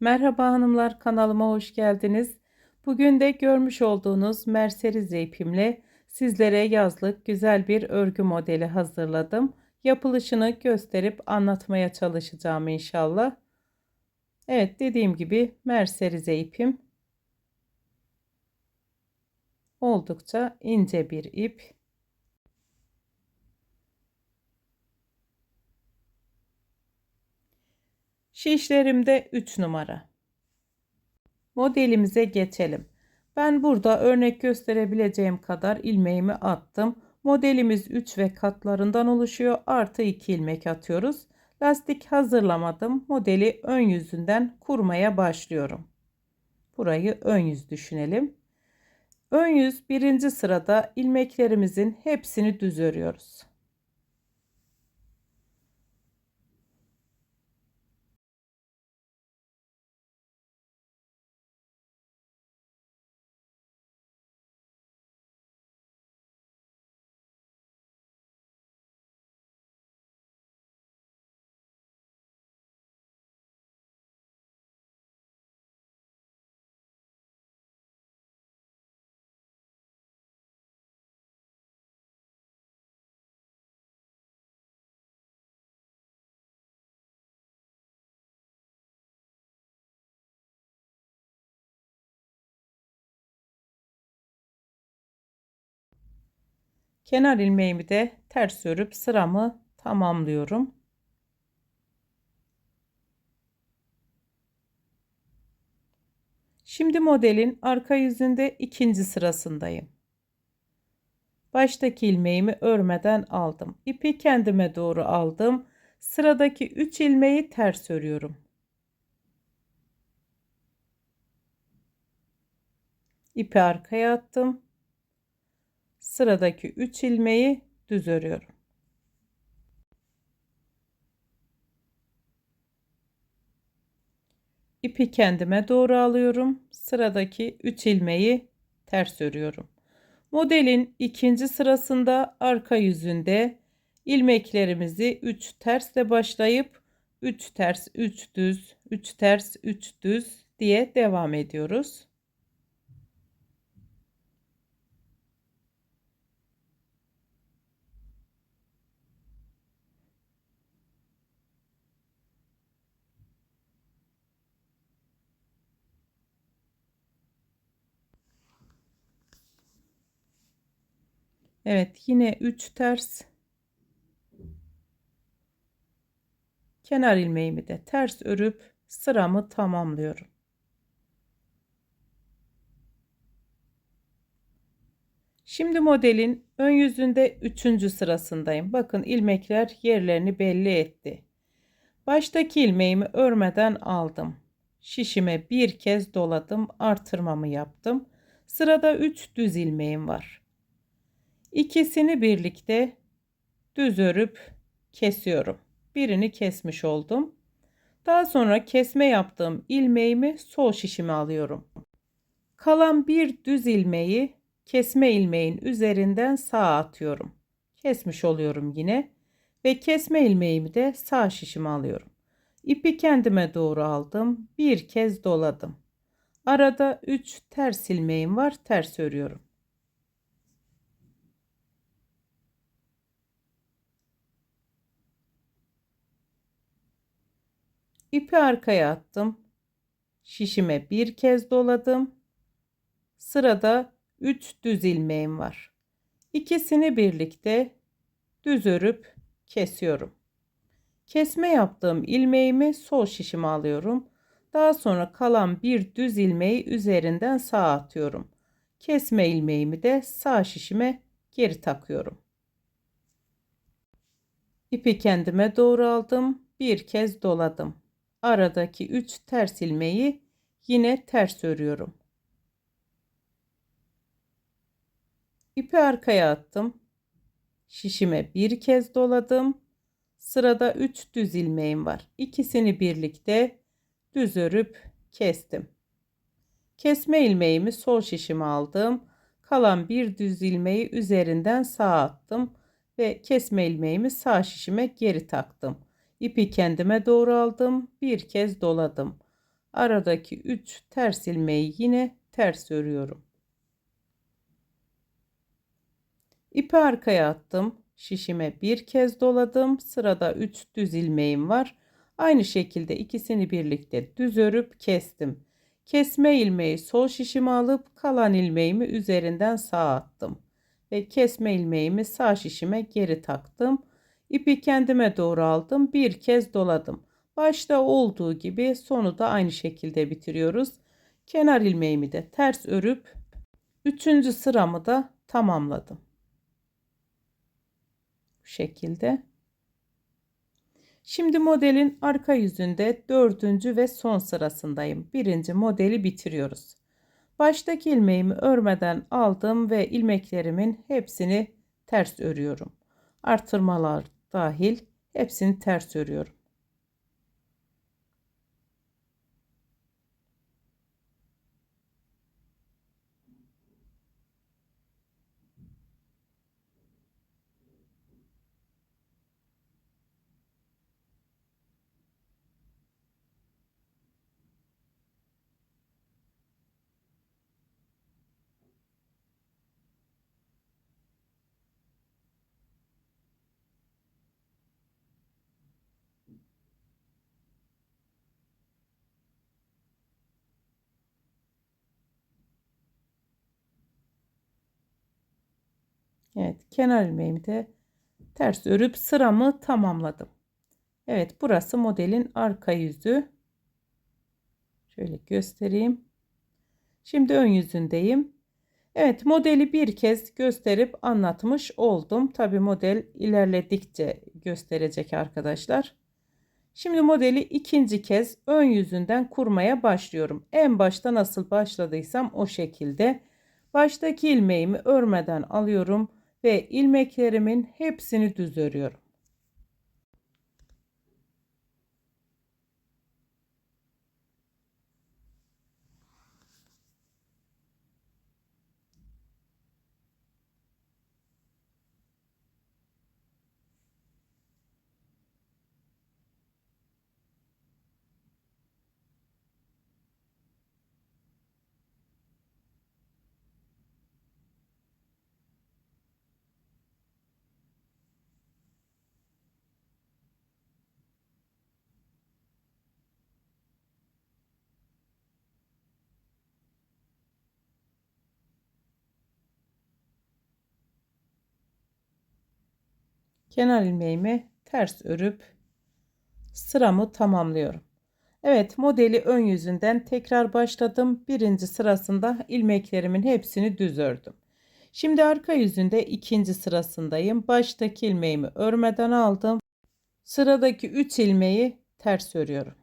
Merhaba hanımlar kanalıma hoş geldiniz. Bugün de görmüş olduğunuz merserize ipimle sizlere yazlık güzel bir örgü modeli hazırladım. Yapılışını gösterip anlatmaya çalışacağım inşallah. Evet dediğim gibi merserize ipim. Oldukça ince bir ip. Şişlerimde 3 numara. Modelimize geçelim. Ben burada örnek gösterebileceğim kadar ilmeğimi attım. Modelimiz 3 ve katlarından oluşuyor. Artı 2 ilmek atıyoruz. Lastik hazırlamadım. Modeli ön yüzünden kurmaya başlıyorum. Burayı ön yüz düşünelim. Ön yüz birinci sırada ilmeklerimizin hepsini düz örüyoruz. Kenar ilmeğimi de ters örüp sıramı tamamlıyorum. Şimdi modelin arka yüzünde ikinci sırasındayım. Baştaki ilmeğimi örmeden aldım. İpi kendime doğru aldım. Sıradaki 3 ilmeği ters örüyorum. İpi arkaya attım sıradaki 3 ilmeği düz örüyorum. İpi kendime doğru alıyorum. Sıradaki 3 ilmeği ters örüyorum. Modelin ikinci sırasında arka yüzünde ilmeklerimizi 3 tersle başlayıp 3 ters 3 düz 3 ters 3 düz diye devam ediyoruz. Evet yine 3 ters kenar ilmeğimi de ters örüp sıramı tamamlıyorum. Şimdi modelin ön yüzünde 3. sırasındayım. Bakın ilmekler yerlerini belli etti. Baştaki ilmeğimi örmeden aldım. Şişime bir kez doladım, artırmamı yaptım. Sırada 3 düz ilmeğim var. İkisini birlikte düz örüp kesiyorum. Birini kesmiş oldum. Daha sonra kesme yaptığım ilmeğimi sol şişime alıyorum. Kalan bir düz ilmeği kesme ilmeğin üzerinden sağa atıyorum. Kesmiş oluyorum yine ve kesme ilmeğimi de sağ şişime alıyorum. İpi kendime doğru aldım. Bir kez doladım. Arada 3 ters ilmeğim var. Ters örüyorum. İpi arkaya attım. Şişime bir kez doladım. Sırada 3 düz ilmeğim var. İkisini birlikte düz örüp kesiyorum. Kesme yaptığım ilmeğimi sol şişime alıyorum. Daha sonra kalan bir düz ilmeği üzerinden sağa atıyorum. Kesme ilmeğimi de sağ şişime geri takıyorum. İpi kendime doğru aldım. Bir kez doladım aradaki 3 ters ilmeği yine ters örüyorum. İpi arkaya attım. Şişime bir kez doladım. Sırada 3 düz ilmeğim var. İkisini birlikte düz örüp kestim. Kesme ilmeğimi sol şişime aldım. Kalan bir düz ilmeği üzerinden sağa attım ve kesme ilmeğimi sağ şişime geri taktım. İpi kendime doğru aldım. Bir kez doladım. aradaki 3 ters ilmeği yine ters örüyorum. İpi arkaya attım. Şişime bir kez doladım. Sırada 3 düz ilmeğim var. Aynı şekilde ikisini birlikte düz örüp kestim. Kesme ilmeği sol şişime alıp kalan ilmeğimi üzerinden sağa attım. Ve kesme ilmeğimi sağ şişime geri taktım. İpi kendime doğru aldım. Bir kez doladım. Başta olduğu gibi sonu da aynı şekilde bitiriyoruz. Kenar ilmeğimi de ters örüp 3. sıramı da tamamladım. Bu şekilde. Şimdi modelin arka yüzünde dördüncü ve son sırasındayım. Birinci modeli bitiriyoruz. Baştaki ilmeğimi örmeden aldım ve ilmeklerimin hepsini ters örüyorum. Artırmalar dahil hepsini ters örüyorum. Evet kenar ilmeğimi de ters örüp sıramı tamamladım. Evet burası modelin arka yüzü. Şöyle göstereyim. Şimdi ön yüzündeyim. Evet modeli bir kez gösterip anlatmış oldum. Tabi model ilerledikçe gösterecek arkadaşlar. Şimdi modeli ikinci kez ön yüzünden kurmaya başlıyorum. En başta nasıl başladıysam o şekilde. Baştaki ilmeğimi örmeden alıyorum ve ilmeklerimin hepsini düz örüyorum. Kenar ilmeğimi ters örüp sıramı tamamlıyorum. Evet modeli ön yüzünden tekrar başladım. Birinci sırasında ilmeklerimin hepsini düz ördüm. Şimdi arka yüzünde ikinci sırasındayım. Baştaki ilmeğimi örmeden aldım. Sıradaki 3 ilmeği ters örüyorum.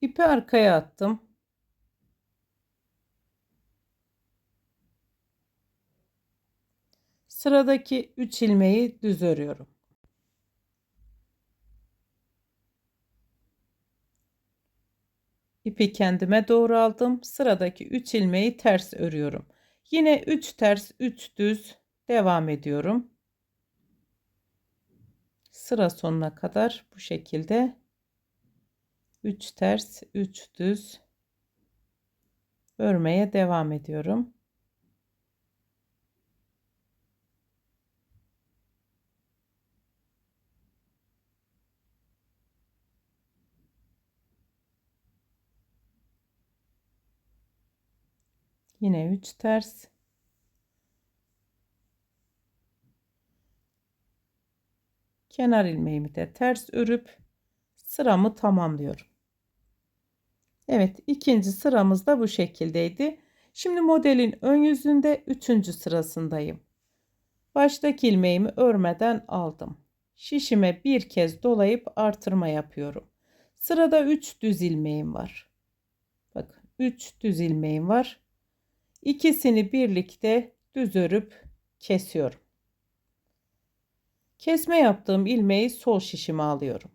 İpi arkaya attım. Sıradaki 3 ilmeği düz örüyorum. İpi kendime doğru aldım. Sıradaki 3 ilmeği ters örüyorum. Yine 3 ters 3 düz devam ediyorum. Sıra sonuna kadar bu şekilde 3 ters 3 düz örmeye devam ediyorum. Yine 3 ters. Kenar ilmeğimi de ters örüp sıramı tamamlıyorum. Evet ikinci sıramız da bu şekildeydi. Şimdi modelin ön yüzünde üçüncü sırasındayım. Baştaki ilmeğimi örmeden aldım. Şişime bir kez dolayıp artırma yapıyorum. Sırada 3 düz ilmeğim var. Bakın 3 düz ilmeğim var. İkisini birlikte düz örüp kesiyorum. Kesme yaptığım ilmeği sol şişime alıyorum.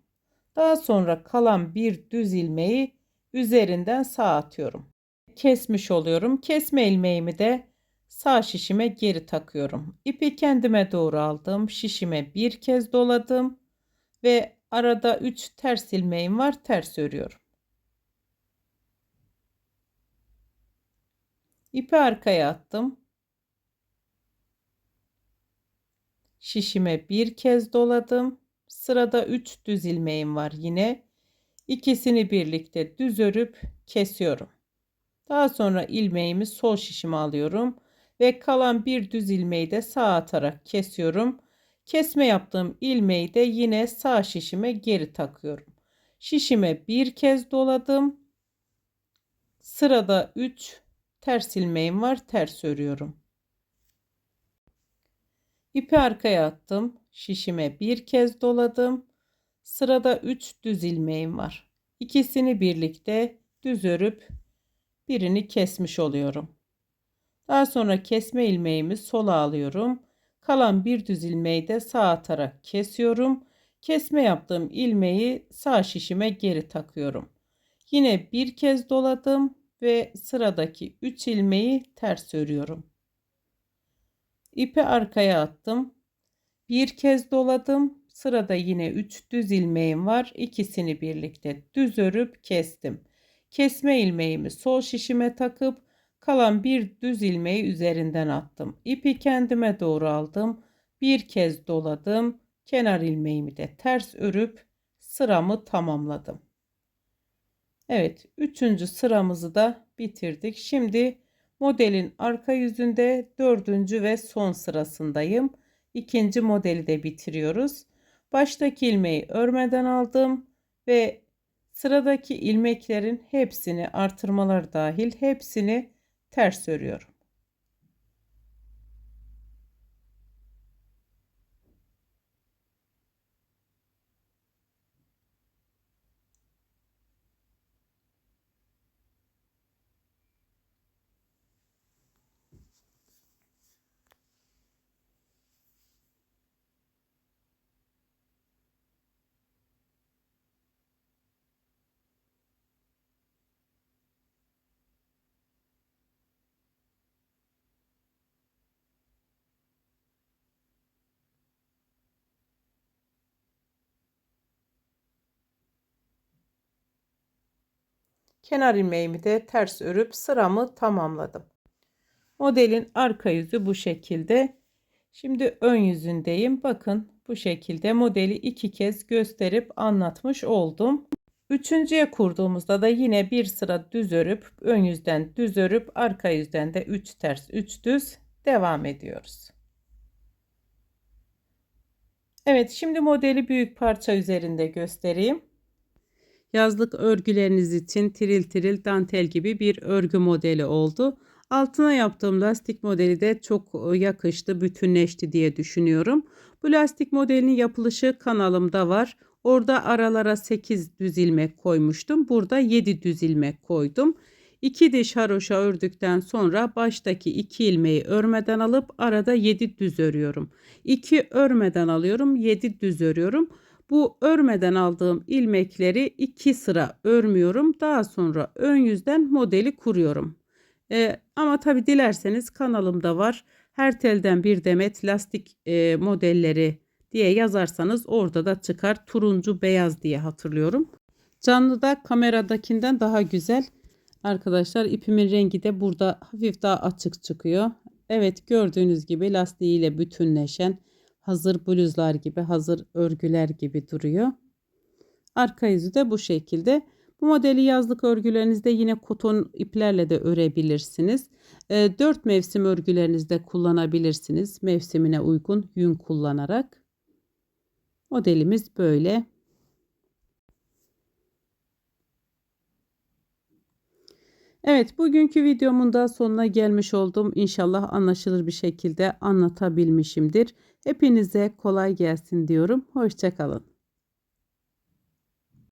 Daha sonra kalan bir düz ilmeği üzerinden sağ atıyorum. Kesmiş oluyorum. Kesme ilmeğimi de sağ şişime geri takıyorum. İpi kendime doğru aldım. Şişime bir kez doladım ve arada 3 ters ilmeğim var. Ters örüyorum. İpi arkaya attım. Şişime bir kez doladım. Sırada 3 düz ilmeğim var yine. İkisini birlikte düz örüp kesiyorum. Daha sonra ilmeğimi sol şişime alıyorum ve kalan bir düz ilmeği de sağ atarak kesiyorum. Kesme yaptığım ilmeği de yine sağ şişime geri takıyorum. Şişime bir kez doladım. Sırada 3 ters ilmeğim var. Ters örüyorum. İpi arkaya attım. Şişime bir kez doladım. Sırada 3 düz ilmeğim var. İkisini birlikte düz örüp birini kesmiş oluyorum. Daha sonra kesme ilmeğimi sola alıyorum. Kalan bir düz ilmeği de sağ atarak kesiyorum. Kesme yaptığım ilmeği sağ şişime geri takıyorum. Yine bir kez doladım ve sıradaki 3 ilmeği ters örüyorum. İpi arkaya attım. Bir kez doladım. Sırada yine 3 düz ilmeğim var. İkisini birlikte düz örüp kestim. Kesme ilmeğimi sol şişime takıp kalan bir düz ilmeği üzerinden attım. İpi kendime doğru aldım. Bir kez doladım. Kenar ilmeğimi de ters örüp sıramı tamamladım. Evet, üçüncü sıramızı da bitirdik. Şimdi modelin arka yüzünde dördüncü ve son sırasındayım. İkinci modeli de bitiriyoruz. Baştaki ilmeği örmeden aldım ve sıradaki ilmeklerin hepsini artırmalar dahil hepsini ters örüyorum. Kenar ilmeğimi de ters örüp sıramı tamamladım. Modelin arka yüzü bu şekilde. Şimdi ön yüzündeyim. Bakın bu şekilde modeli iki kez gösterip anlatmış oldum. Üçüncüye kurduğumuzda da yine bir sıra düz örüp ön yüzden düz örüp arka yüzden de 3 ters 3 düz devam ediyoruz. Evet şimdi modeli büyük parça üzerinde göstereyim. Yazlık örgüleriniz için tiril tiril dantel gibi bir örgü modeli oldu. Altına yaptığım lastik modeli de çok e, yakıştı, bütünleşti diye düşünüyorum. Bu lastik modelinin yapılışı kanalımda var. Orada aralara 8 düz ilmek koymuştum. Burada 7 düz ilmek koydum. 2 diş haroşa ördükten sonra baştaki 2 ilmeği örmeden alıp arada 7 düz örüyorum. 2 örmeden alıyorum, 7 düz örüyorum. Bu örmeden aldığım ilmekleri iki sıra örmüyorum. Daha sonra ön yüzden modeli kuruyorum. E, ama tabi dilerseniz kanalımda var. Her telden bir demet lastik e, modelleri diye yazarsanız orada da çıkar. Turuncu beyaz diye hatırlıyorum. Canlıda kameradakinden daha güzel. Arkadaşlar ipimin rengi de burada hafif daha açık çıkıyor. Evet gördüğünüz gibi lastiğiyle bütünleşen hazır bluzlar gibi, hazır örgüler gibi duruyor. Arka yüzü de bu şekilde. Bu modeli yazlık örgülerinizde yine koton iplerle de örebilirsiniz. E, 4 mevsim örgülerinizde kullanabilirsiniz. Mevsimine uygun yün kullanarak. Modelimiz böyle. Evet bugünkü videomun da sonuna gelmiş oldum. İnşallah anlaşılır bir şekilde anlatabilmişimdir. Hepinize kolay gelsin diyorum. Hoşçakalın.